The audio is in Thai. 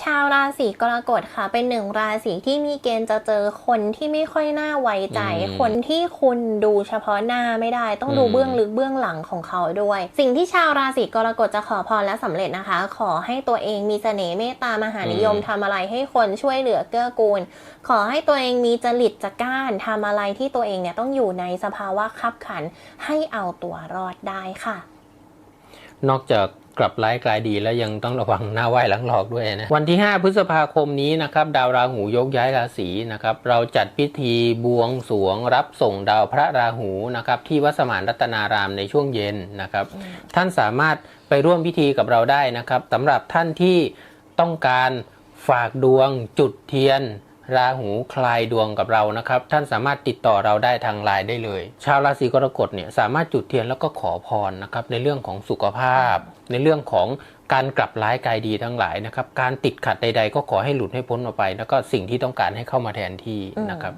ชาวราศีกรกฎค่ะ เป็นหนึ่งราศีที่มีเกณฑ์จะเจอคนที่ไม่ค่อยน่าไว้ใจ อืมคนที่คุณดูเฉพาะหน้าไม่ได้ ต้องดูอืม เบื้องลึกเบื้องหลังของเขาด้วย สิ่งที่ชาวราศีกรกฎจะขอพรและสำเร็จนะคะ ขอให้ตัวเองมีเสน่ห์เมตตามหานิยมทำอะไรให้คนช่วยเหลือเกื้อกูล ขอให้ตัวเองมีจริตจักร้านทำอะไรที่ตัวเองเนี่ยต้องอยู่ในสภาวะคับขันให้เอาตัวรอดได้ค่ะ นอกจากกลับร้ายกลายดีแล้วยังต้องระวังหน้าไหว้หลังหลอกด้วยนะวันที่ 5 พฤษภาคมนี้นะครับดาวราหูยกย้ายราศีนะครับเราจัดพิธีบวงสวงรับส่งดาวพระราหูนะครับที่วัดสมานรัตนารามในช่วงเย็นนะครับ ท่านสามารถไปร่วมพิธีกับเราได้นะครับสำหรับท่านที่ต้องการฝากดวงจุดเทียน ราหูคลายดวงกับเรานะครับ ท่านสามารถติดต่อเราได้ทางไลน์ได้เลย ชาวราศีกรกฎเนี่ยสามารถจุดเทียนแล้วก็ขอพรนะครับในเรื่องของสุขภาพ ในเรื่องของการกลับร้ายกลายดีทั้งหลายนะครับ การติดขัดใด ๆ ก็ขอให้หลุดให้พ้นออกไป แล้วก็สิ่งที่ต้องการให้เข้ามาแทนที่นะครับ